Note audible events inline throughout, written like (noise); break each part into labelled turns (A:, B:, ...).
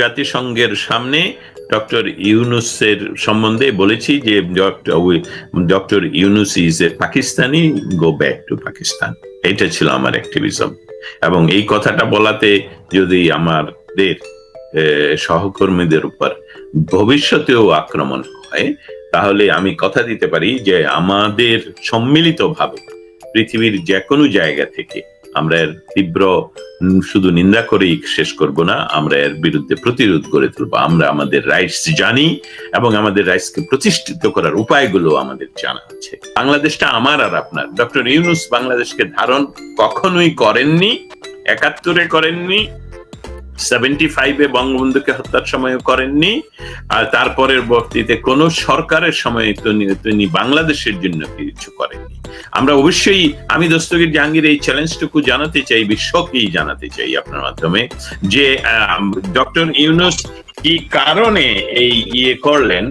A: জাতিসংঘের সামনে ডক্টর ইউনুসের সম্বন্ধে বলেছি যে doctor Yunus is a Pakistani, go back to Pakistan. এটা ছিল আমার অ্যাক্টিভিজম এবং এই কথাটা বলাতে যদি আমাদের সহকর্মীদের উপর ভবিষ্যতেও আক্রমণ হয়, তাহলে আমি কথা দিতে পারি যে আমাদের সম্মিলিতভাবে পৃথিবীর যে কোনো জায়গা থেকে আমরা এর তীব্র শুধু নিন্দা করে শেষ করব না, আমরা এর বিরুদ্ধে প্রতিরোধ গড়ে তুলবো। আমরা আমাদের রাইটস জানি এবং আমাদের রাইটসকে প্রতিষ্ঠিত করার উপায়গুলো আমাদের জানা আছে। বাংলাদেশটা আমার আর আপনার। ডক্টর ইউনুস বাংলাদেশকে ধারণ কখনোই করেননি, একাত্তরে করেননি সেভেন্টি ফাইভে বঙ্গবন্ধুকে হত্যার সময় করেননি, আর তারপরের বর্তীতে কোন সরকারের সময় তিনি বাংলাদেশের জন্য কিছু করেননি। আমরা অবশ্যই, আমি দস্তগীর জাহাঙ্গীর এই চ্যালেঞ্জটুকু জানাতে চাই, বিশ্বকেই জানাতে চাই আপনার মাধ্যমে, যে ডক্টর ইউনুস কি কারণে এই ইয়ে করলেন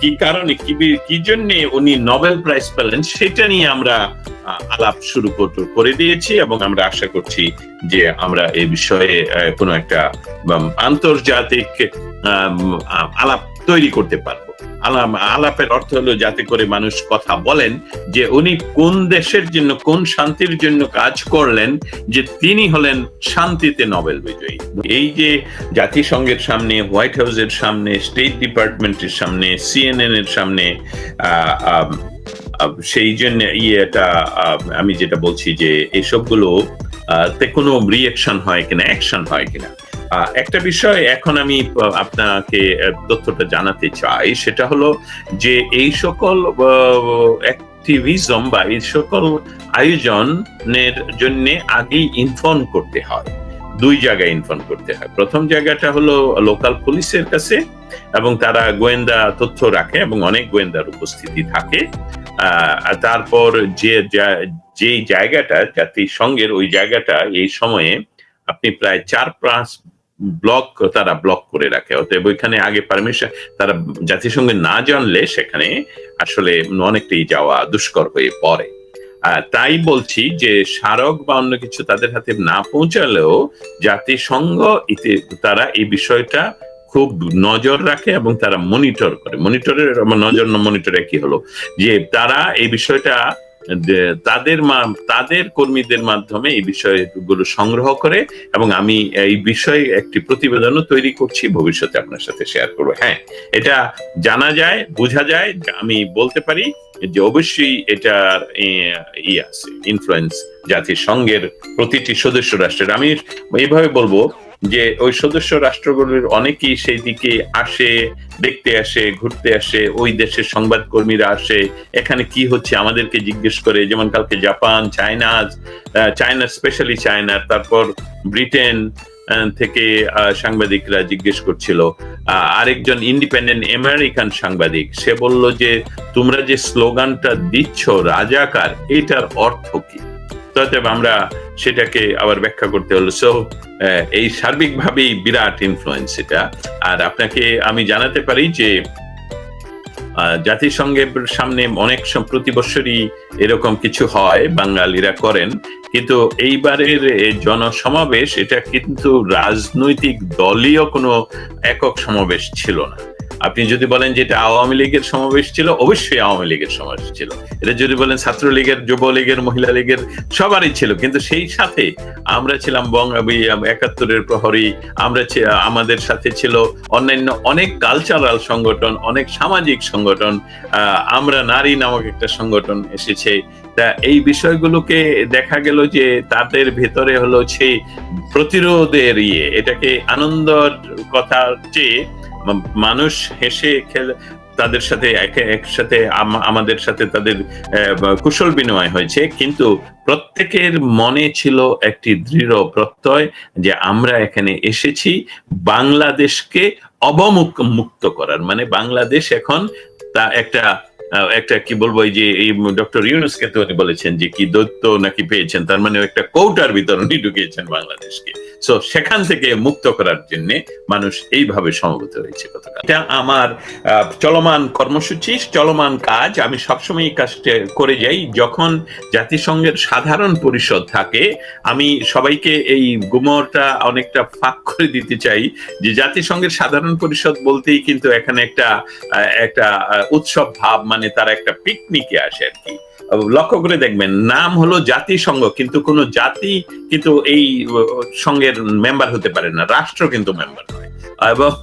A: কি কারণে, কি কি জন্য উনি নোবেল প্রাইজ পেলেন সেটা নিয়ে আমরা আলাপ শুরু কর- দিয়েছি এবং আমরা আশা করছি যে আমরা এই বিষয়ে কোনো একটা আন্তর্জাতিক আলাপ তৈরি করতে পারব। আলাপ আলাপের অর্থ হলো যাতে করে মানুষ কথা বলেন যে উনি কোন দেশের জন্য, কোন শান্তির জন্য কাজ করলেন, যে তিনি হলেন শান্তিতে নোবেল বিজয়ী। এই যে জাতিসংঘের সামনে, হোয়াইট হাউসের সামনে, স্টেট ডিপার্টমেন্টের সামনে, সিএনএন এর সামনে সেই জন্য ইয়েটা আমি যেটা বলছি যে এসবগুলো তে কোনো রিয়েকশন হয় কিনা অ্যাকশন হয় কিনা। একটা বিষয় এখন আমি আপনাকে তথ্যটা জানাতে চাই, সেটা হলো যে এই সকল অ্যাক্টিভিজম বা এই সকল আয়োজনের জন্য আগেই ইনফর্ম করতে হয়। দুই জায়গায় ইনফর্ম করতে হয়। প্রথম জায়গাটা হলো লোকাল পুলিশের কাছে এবং তারা গোয়েন্দা তথ্য রাখে এবং অনেক গোয়েন্দার উপস্থিতি থাকে। তারপর যে যা- জায়গাটা, জাতিসংঘের ওই জায়গাটা, এই সময়ে আপনি প্রায় চার পাঁচ ব্লক তারা ব্লক করে রাখে। অতএব ওইখানে আগে পারমিশন তারা জাতিসংঘে না জানলে সেখানে আসলে অনেকটাই যাওয়া দুষ্কর হয়ে পড়ে। তাই বলছি যে স্মারক বা অন্য কিছু তাদের হাতে না পৌঁছালেও জাতিসংঘ এতে তারা এই বিষয়টা খুব নজর রাখে এবং তারা মনিটর করে। মনিটরের নজর মনিটরে কি হলো? যে তারা এই বিষয়টা তাদের তাদের কর্মীদের মাধ্যমে এই বিষয়গুলো সংগ্রহ করে এবং আমি এই বিষয়ে একটি প্রতিবেদনও তৈরি করছি, ভবিষ্যতে আপনার সাথে শেয়ার করব। হ্যাঁ এটা জানা যায়, বোঝা যায়, আমি বলতে পারি যে অবশ্যই এটার ই আছে ইনফ্লুয়েন্স জাতিসংঘের প্রতিটি সদস্য রাষ্ট্রের। আমি এইভাবে বলব যে ওই সদস্য রাষ্ট্রগুলির অনেকেই সেই দিকে আসে, দেখতে আসে, ঘুরতে আসে, ওই দেশের সংবাদকর্মীরা আসে, এখানে কি হচ্ছে আমাদেরকে জিজ্ঞেস করে, যেমন কালকে Japan, China China specially China, তারপর ব্রিটেন থেকে সাংবাদিকরা জিজ্ঞেস করছিল। আরেকজন ইন্ডিপেন্ডেন্ট আমেরিকান সাংবাদিক, সে বলল যে, তোমরা যে স্লোগানটা দিচ্ছ রাজাকার, এটার অর্থ কি? অতএব আমরা সেটাকে আবার ব্যাখ্যা করতে হলো। সো এই সার্বিকভাবেই বিরাট ইনফ্লুয়েন্স এটা। আর আপনাকে আমি জানাতে পারি যে জাতিসংঘের সামনে অনেক প্রতি বছরই এরকম কিছু হয়, বাঙালিরা করেন। কিন্তু এইবারের জনসমাবেশ, এটা কিন্তু রাজনৈতিক দলীয় কোনো একক সমাবেশ ছিল না। আপনি যদি বলেন যে এটা আওয়ামী লীগের সমাবেশ ছিল, অবশ্যই আওয়ামী লীগের সমাবেশ ছিল। এটা যদি বলেন ছাত্রলীগের, যুবলীগের মহিলা লীগের সবারই ছিল। কিন্তু সেই সাথে আমরা ছিলাম একাত্তরের প্রহরী, আমরা আমাদের সাথে ছিল অন্যান্য অনেক কালচারাল সংগঠন, অনেক সামাজিক সংগঠন আমরা নারী নামক একটা সংগঠন এসেছে। তা এই বিষয়গুলোকে দেখা গেল যে তাদের ভেতরে হলো সেই প্রতিরোধের ইয়ে এটাকে আনন্দর কথা চেয়ে মানুষ হেসে খেলে, তাদের সাথে একে- একসাথে আমাদের সাথে তাদের কুশল বিনিময় হয়েছে। কিন্তু প্রত্যেকের মনে ছিল একটি দৃঢ় প্রত্যয় যে আমরা এখানে এসেছি বাংলাদেশকে অবমুক্ত, মুক্ত করার। মানে বাংলাদেশ এখন তা একটা একটা কি বলব, এই যে এই ডক্টর ইউনুসকে তো উনি বলেছেন যে কি দৈত্য নাকি পেয়েছেন, তার মানে একটা কৌটার ভিতর উনি ঢুকিয়েছেন বাংলাদেশকে। সো সেখান থেকে মুক্ত করার জন্য মানুষ এইভাবে সমবেত হয়েছে গতকাল। এটা আমার চলমান কর্মসূচি, চলমান কাজ, আমি সবসময় এই কাজটা করে যাই। যখন জাতিসংঘের সাধারণ পরিষদ থাকে, আমি সবাইকে এই গুমরটা অনেকটা ফাঁক করে দিতে চাই যে জাতিসংঘের সাধারণ পরিষদ বলতেই কিন্তু এখানে একটা একটা উৎসব ভাব মানে তারা একটা পিকনিকে আসে আর কি। লক্ষ্য করে দেখবেন, নাম হলো জাতিসংঘ, কিন্তু কোনো জাতি কিন্তু এই সঙ্গের মেম্বার হতে পারে না, রাষ্ট্র কিন্তু মেম্বার হয় এবং,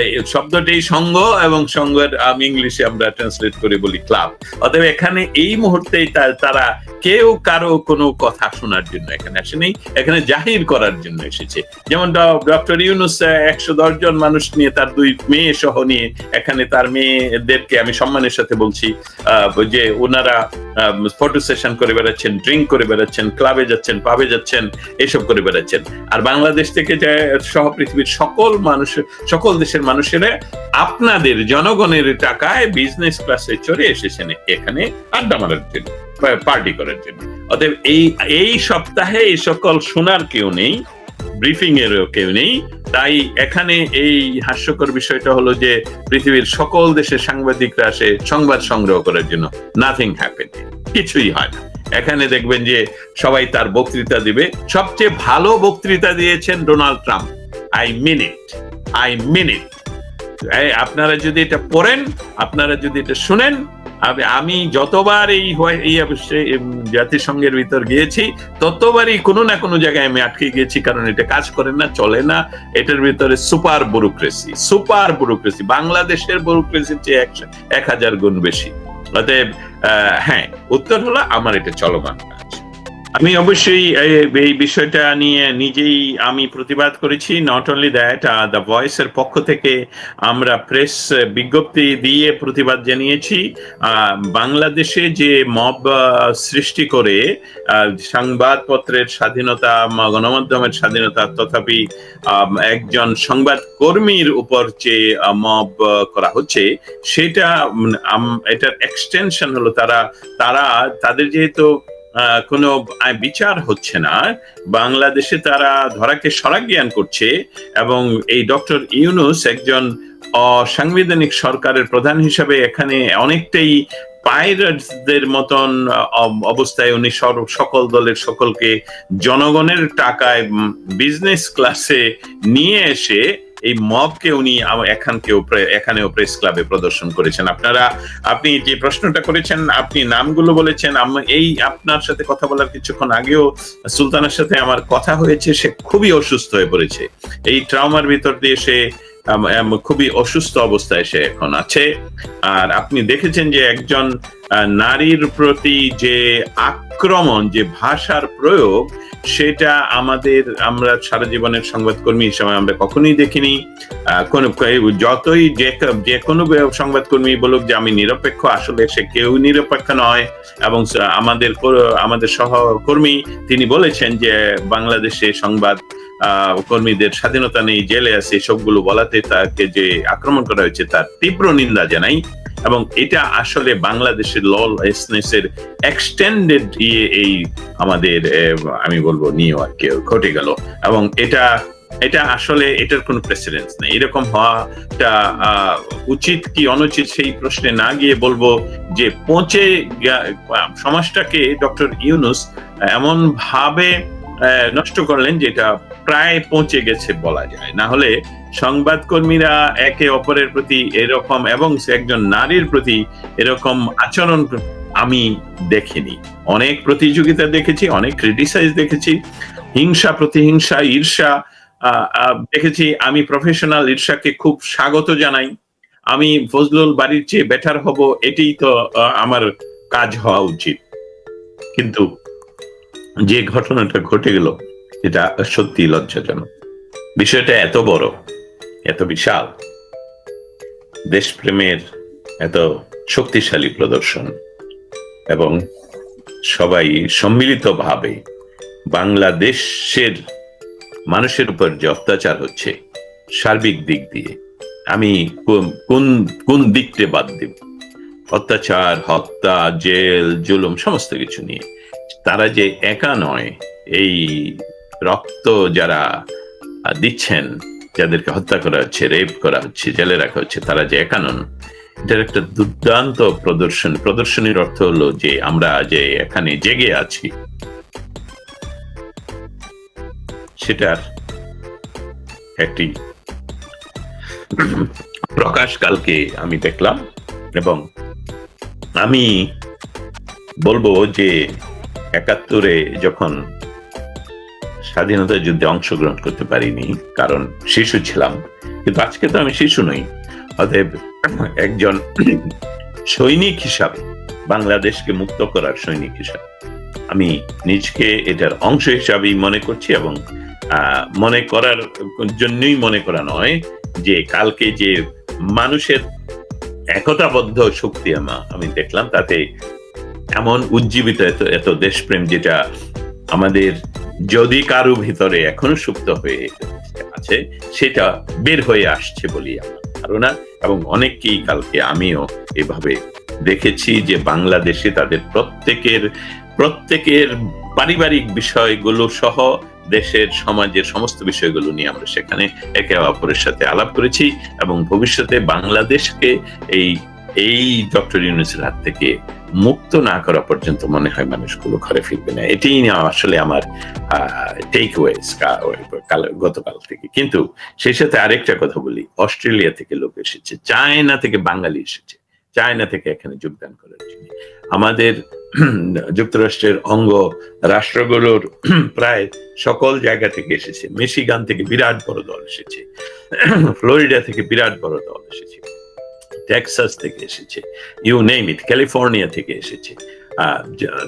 A: এই শব্দটি সংঘ এবং সংঘের আমি ইংলিশে আমরা ট্রান্সলেট করে বলি ক্লাব অতএব এখানে এই মুহূর্তে তারা কেউ কারও কোনো কথা শোনার জন্য এখানে আসেনি, এখানে জাহির করার জন্য এসেছে। যেমন ডক্টর ইউনুস একশো দশ জন মানুষ নিয়ে তার দুই মেয়ে সহ নিয়ে এখানে তার মেয়েদেরকে আমি সম্মানের সাথে বলছি যে ওনারা ফটো সেশন করে বেড়াচ্ছেন ড্রিঙ্ক করে বেড়াচ্ছেন ক্লাবে যাচ্ছেন পাবে যাচ্ছেন, এসব করে বেড়াচ্ছেন। আর বাংলাদেশ থেকে যে সহ পৃথিবীর সকল মানুষ সকল দেশের মানুষেরা আপনাদের জনগণের টাকায় বিজনেস ক্লাসে চড়ে এসেছেন এখানে আড্ডা মারার জন্য পার্টি করার জন্য। অতএব এই এই সপ্তাহে এই সকল শোনার কেউ নেই ব্রিফিং এরও কেউ নেই। তাই এখানে এই হাস্যকর বিষয়টা হলো যে পৃথিবীর সকল দেশের সাংবাদিকরা আসে সংবাদ সংগ্রহ করার জন্য। নাথিং হ্যাপেন কিছুই হয় না। এখানে দেখবেন যে সবাই তার বক্তৃতা দিবে। সবচেয়ে ভালো বক্তৃতা দিয়েছেন Donald Trump. I mean it I mean it আপনারা যদি এটা পড়েন, আপনারা যদি এটা শুনেন আমি যতবার এই জাতিসংঘের ভিতর গিয়েছি, ততবারই কোনো না কোনো জায়গায় আমি আটকে গিয়েছি, কারণ এটা কাজ করে না, চলে না। এটার ভিতরে সুপার ব্যুরোক্রেসি সুপার ব্যুরোক্রেসি, বাংলাদেশের ব্যুরোক্রেসির চেয়ে একশো এক হাজার গুণ বেশি। অতএব হ্যাঁ উত্তর হলো আমার এটা চলমান কাজ। আমি অবশ্যই এই- বিষয়টা নিয়ে নিজেই আমি প্রতিবাদ করেছি। নট অনলি দ্যাট দ্য ভয়েসের পক্ষ থেকে আমরা প্রেস বিজ্ঞপ্তি দিয়ে প্রতিবাদ জানিয়েছি। বাংলাদেশে যে মব সৃষ্টি করে সংবাদপত্রের স্বাধীনতা গণমাধ্যমের স্বাধীনতা, তথাপি একজন সংবাদ কর্মীর উপর যে মব করা হচ্ছে, সেটা এটার এক্সটেনশন হলো তারা তারা, তাদের যেহেতু কোনো বিচার হচ্ছে না। বাংলাদেশে তারা ধরাকে সরাজ্ঞান করছে এবং এই ডক্টর ইউনুস একজন অসাংবিধানিক সরকারের প্রধান হিসাবে এখানে অনেকটাই পাইরেটসদের মতন অবস্থায় উনি সকল দলের সকলকে জনগণের টাকায় বিজনেস ক্লাসে নিয়ে এসে এই মবকে উনি এখানকেও এখানেও প্রেস ক্লাবে প্রদর্শন করেছেন। আপনারা, আপনি যে প্রশ্নটা করেছেন, আপনি নামগুলো বলেছেন এই আপনার সাথে কথা বলার কিছুক্ষণ আগেও সুলতানের সাথে আমার কথা হয়েছে, সে খুবই অসুস্থ হয়ে পড়েছে। এই ট্রাউমার ভিতর দিয়ে সে খুবই অসুস্থ অবস্থায় সে এখন আছে। আর আপনি দেখেছেন যে একজন নারীর প্রতি যে আক্রমণ, যে ভাষার প্রয়োগ, সেটা আমাদের, আমরা সারা জীবনের সংবাদকর্মী হিসেবে আমরা কখনোই দেখিনি। কোন, যতই যে যে কোনো সংবাদকর্মী বলুক যে আমি নিরপেক্ষ, আসলে সে কেউ নিরপেক্ষ নয়। এবং আমাদের আমাদের সহকর্মী, তিনি বলেছেন যে বাংলাদেশে সংবাদ কর্মীদের স্বাধীনতা নেই, জেলে আছে সবগুলো বলাতে তাকে যে আক্রমণ করা হয়েছে তার তীব্র নিন্দা জানাই এবং এটা আসলে বাংলাদেশের ললেসনেসের এক্সটেন্ডেড ইয়ে এই আমাদের আমি বলব নিয়ে আর কি, ঘটে গেল। এবং এটা এটা আসলে এটার কোনো প্রেসিডেন্স নেই। এরকম হওয়াটা উচিত কি অনুচিত সেই প্রশ্নে না গিয়ে বলব যে পৌঁছে সমাজটাকে ডক্টর ইউনুস এমন ভাবে নষ্ট করলেন যেটা প্রায় পৌঁছে গেছে বলা যায়। না হলে সংবাদকর্মীরা একে অপরের প্রতি এরকম এবং একজন নারীর প্রতি এরকম আচরণ আমি দেখিনি। অনেক প্রতিযোগিতা দেখেছি, অনেক ক্রিটিসাইজ দেখেছি, হিংসা, প্রতিহিংসা, ঈর্ষা দেখেছি। আমি প্রফেশনাল ঈর্ষাকে খুব স্বাগত জানাই। আমি ফজলুল বাড়ির চেয়ে বেটার হব, এটাই তো আমার কাজ হওয়া উচিত। কিন্তু যে ঘটনাটা ঘটে গেল এটা সত্যি লজ্জাজনক। বিষয়টা এত বড়, এত বিশাল। দেশপ্রেমের এত শক্তিশালী প্রদর্শন এবং সবাই সম্মিলিতভাবে বাংলাদেশের মানুষের উপর যে অত্যাচার হচ্ছে, সার্বিক দিক দিয়ে, আমি কোন, কোন- কোন দিকটা বাদ দেব? অত্যাচার, হত্যা, জেল, জুলুম, সমস্ত কিছু নিয়ে। তারা যে একা নয়, এই রক্ত যারা দিচ্ছেন, যাদেরকে হত্যা করা হচ্ছে, রেপ করা হচ্ছে, জেলে রাখা হচ্ছে, তারা যে একা নন এটার একটা দুর্দান্ত প্রদর্শন। প্রদর্শনীর অর্থ হলো যে আমরা যে এখানে জেগে আছি, সেটার একটি প্রকাশ কালকে আমি দেখলাম এবং আমি বলব যে একাত্তরে যখন স্বাধীনতা যুদ্ধে অংশগ্রহণ করতে পারিনি, কারণ শিশু ছিলাম। কিন্তু আজকে তো আমি শিশু নই। অতএব একজন সৈনিক হিসাবে বাংলাদেশকে মুক্ত করার সৈনিক হিসাবে আমি নিজকে এটার অংশ হিসাবেই মনে করছি এবং মনে করার জন্যই মনে করা নয় যে কালকে যে মানুষের একতাবদ্ধ শক্তি আমা- আমি দেখলাম তাতে এমন উজ্জীবিত এত এত দেশপ্রেম যেটা আমাদের যদি কারও ভিতরে এখনও সুপ্ত হয়ে আছে সেটা বের হয়ে আসছে বলি আমার ধারণা এবং অনেককেই কালকে আমিও এভাবে দেখেছি যে বাংলাদেশে তাদের প্রত্যেকের প্রত্যেকের পারিবারিক বিষয়গুলো সহ দেশের সমাজের সমস্ত বিষয়গুলো নিয়ে আমরা সেখানে একে অপরের সাথে আলাপ করেছি এবং ভবিষ্যতে বাংলাদেশকে এই এই ডক্টর ইউনুসের হাত থেকে মুক্ত না করা পর্যন্ত মনে হয় মানুষগুলো ঘরে ফিরবে না। এটাই না, আসলে আমার টেক গতকাল থেকে। কিন্তু সেই সাথে আরেকটা কথা বলি, অস্ট্রেলিয়া থেকে লোক এসেছে, চায়না থেকে বাঙালি এসেছে, চায়না থেকে এখানে যোগদান করার জন্য। আমাদের যুক্তরাষ্ট্রের অঙ্গ রাষ্ট্রগুলোর প্রায় সকল জায়গা থেকে এসেছে। মিশিগান থেকে বিরাট বড় দল এসেছে। ফ্লোরিডা থেকে বিরাট বড় দল এসেছে। টেক্সাস থেকে এসেছে ইউ নেম ইট ক্যালিফোর্নিয়া থেকে এসেছে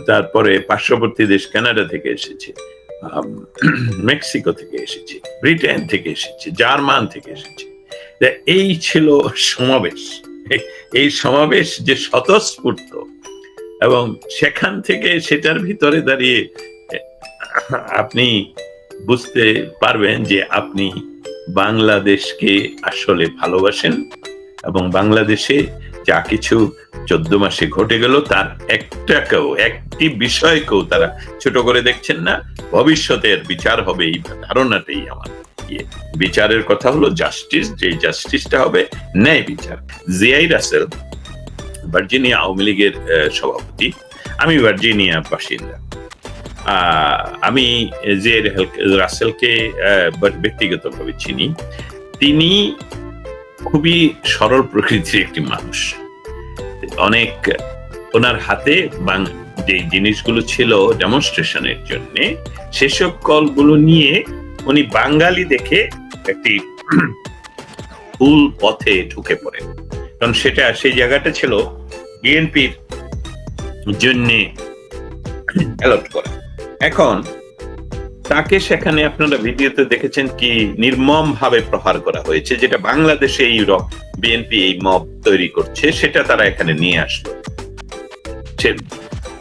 A: তারপরে পার্শ্ববর্তী দেশ কানাডা থেকে এসেছে মেক্সিকো (clears throat) থেকে এসেছে ব্রিটেন থেকে এসেছে জার্মান থেকে এসেছে। এই ছিল সমাবেশ। এই- সমাবেশ যে স্বতঃস্ফূর্ত, এবং সেখান থেকে সেটার ভিতরে দাঁড়িয়ে, আপনি বুঝতে পারবেন যে আপনি বাংলাদেশকে আসলে ভালোবাসেন এবং বাংলাদেশে যা কিছু চোদ্দ মাসে ঘটে গেল, তার একটাকেও একটি বিষয়কেও তারা ছোট করে দেখছেন না। ভবিষ্যতের বিচার হবে এই ধারণাটাই আমার। বিচারের কথা হলো জাস্টিস যে জাস্টিসটা হবে ন্যায় বিচার। জিআই রাসেল ভার্জিনিয়া আওয়ামী লীগের সভাপতি। আমি ভার্জিনিয়া বাসিন্দা। আমি যে রাসেলকে ব্যক্তিগতভাবে চিনি। তিনি খুবই সরল প্রকৃতির একটি মানুষ। অনেক ওনার হাতে যে জিনিসগুলো ছিল ডেমনস্ট্রেশনের জন্য, সেসব কলগুলো নিয়ে উনি বাঙালি দেখে একটি ভুল পথে ঢুকে পড়েন। কারণ সেটা সেই জায়গাটা ছিল বিএনপির জন্য অ্যালট করা। এখন তাকে সেখানে আপনারা ভিডিওতে দেখেছেন কি নির্মম ভাবে প্রহার করা হয়েছে, যেটা বাংলাদেশে এই বিএনপি এই মব তৈরি করছে, সেটা তারা এখানে নিয়ে আসলো। সে-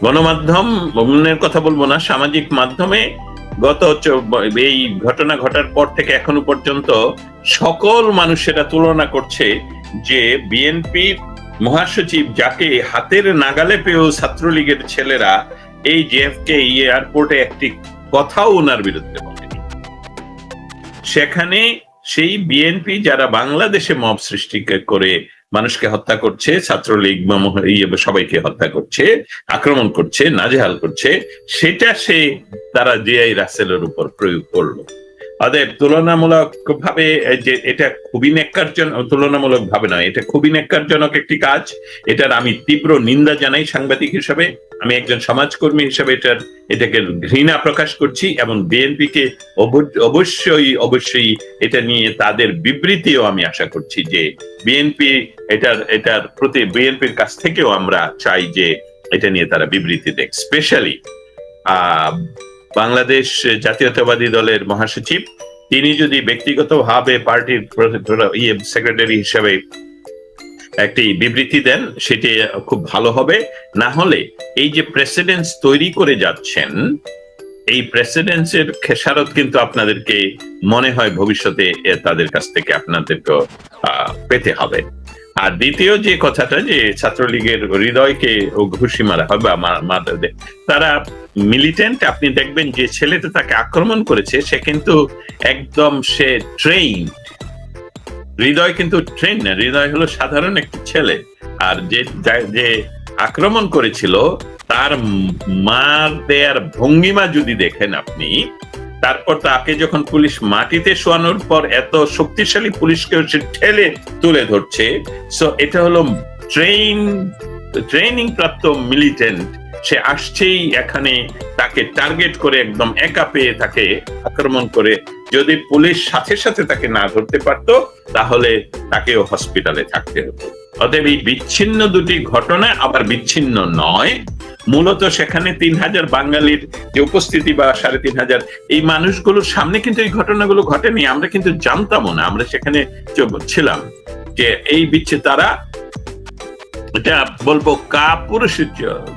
A: গণমাধ্যম অন্যের কথা বলব না, সামাজিক মাধ্যমে গত এই ঘটনা ঘটার পর থেকে এখনও পর্যন্ত সকল মানুষেরা তুলনা করছে যে বিএনপির মহাসচিব যাকে হাতের নাগালে পেয়েও ছাত্রলীগের ছেলেরা এই জেএফকে এয়ারপোর্টে একটি কথাও ওনার বিরুদ্ধে বলেনি। সেখানে সেই বিএনপি যারা বাংলাদেশে মব সৃষ্টি করে মানুষকে হত্যা করছে, ছাত্রলীগ ইয়ে সবাইকে হত্যা করছে, আক্রমণ করছে, নাজেহাল করছে, সেটা সে তারা জিআই রাসেলের উপর প্রয়োগ করল। অতএব তুলনামূলক ভাবে যে এটা খুবই নেককারজনক তুলনামূলক ভাবে নয়, এটা খুবই নেককারজনক একটি কাজ। এটার আমি তীব্র নিন্দা জানাই সাংবাদিক হিসাবে। আমি একজন সমাজকর্মী হিসাবে এটার, এটাকে ঘৃণা প্রকাশ করছি এবং বিএনপি কে অবশ্যই অবশ্যই এটা নিয়ে তাদের বিবৃতিও আমি আশা করছি যে বিএনপি এটার এটার প্রতি বিএনপির কাছ থেকেও আমরা চাই যে এটা নিয়ে তারা বিবৃতি দেখ স্পেশালি, আহ বাংলাদেশ জাতীয়তাবাদী দলের মহাসচিব। তিনি যদি ব্যক্তিগতভাবে পার্টির ইয়ে সেক্রেটারি হিসাবে একটি বিবৃতি দেন, সেটি খুব ভালো হবে। না হলে এই যে প্রেসিডেন্স তৈরি করে যাচ্ছেন, এই প্রেসিডেন্সের খেসারত কিন্তু আপনাদেরকে মনে হয় ভবিষ্যতে তাদের কাছ থেকে আপনাদেরকে পেতে হবে। আর দ্বিতীয় যে কথাটা যে ছাত্রলীগের হৃদয়কে ও ঘুষি মারা হয় বা মারা তারা মিলিটেন্ট আপনি দেখবেন যে ছেলেটা তাকে আক্রমণ করেছে, সে কিন্তু একদম সে ট্রেন হৃদয় কিন্তু ট্রেন না, হৃদয় হলো সাধারণ একটি ছেলে। আর যে যা- আক্রমণ করেছিল, তার মার দেয়ার ভঙ্গিমা যদি দেখেন আপনি তারপর তাকে যখন পুলিশ মাটিতে শোয়ানোর পর এত শক্তিশালী পুলিশকে সে ঠেলে তুলে ধরছে সো এটা হলো ট্রেন ট্রেনিং প্রাপ্ত মিলিটেন্ট সে আসছেই এখানে, তাকে টার্গেট করে একদম একা পেয়ে তাকে আক্রমণ করে। যদি পুলিশ সাথে সাথে তাকে না ধরতে পারতো, তাহলে তাকেও হসপিটালে থাকতে হতো। অতএব এই বিচ্ছিন্ন দুটি ঘটনা আবার বিচ্ছিন্ন নয়। মূলত সেখানে তিন হাজার বাঙালির যে উপস্থিতি বা সাড়ে তিন হাজার, এই মানুষগুলোর সামনে কিন্তু এই ঘটনাগুলো ঘটেনি। আমরা কিন্তু জানতামও না, আমরা সেখানে ছিলাম যে এই বিচ্ছে তারা এটা বলব কাপুরুষ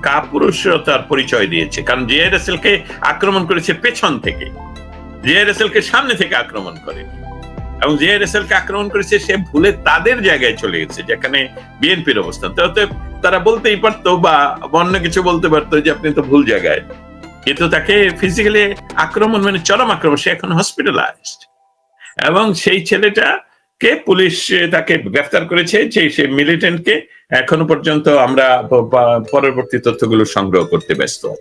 A: কাপুরুষতার পরিচয় দিয়েছে। কারণ জেআরএসএল কে আক্রমণ করেছে পেছন থেকে। জেআরএসএল কে সামনে থেকে আক্রমণ করে। এবং জেআরএসএল কে আক্রমণ করেছে, সে ভুলে তাদের জায়গায় চলে গেছে, যেখানে বিএনপির অবস্থান। তো তারা বলতেই পারতো বা অন্য কিছু বলতে পারতো যে আপনি তো ভুল জায়গায়। কিন্তু তাকে ফিজিক্যালি আক্রমণ মানে চরম আক্রমণ, সে এখন হসপিটালাইজড এবং সেই ছেলেটা কে পুলিশ তাকে গ্রেফতার করেছে যে সে মিলিটেন্টকে এখনও পর্যন্ত আমরা পরবর্তী তথ্যগুলো সংগ্রহ করতে ব্যস্ত আছি।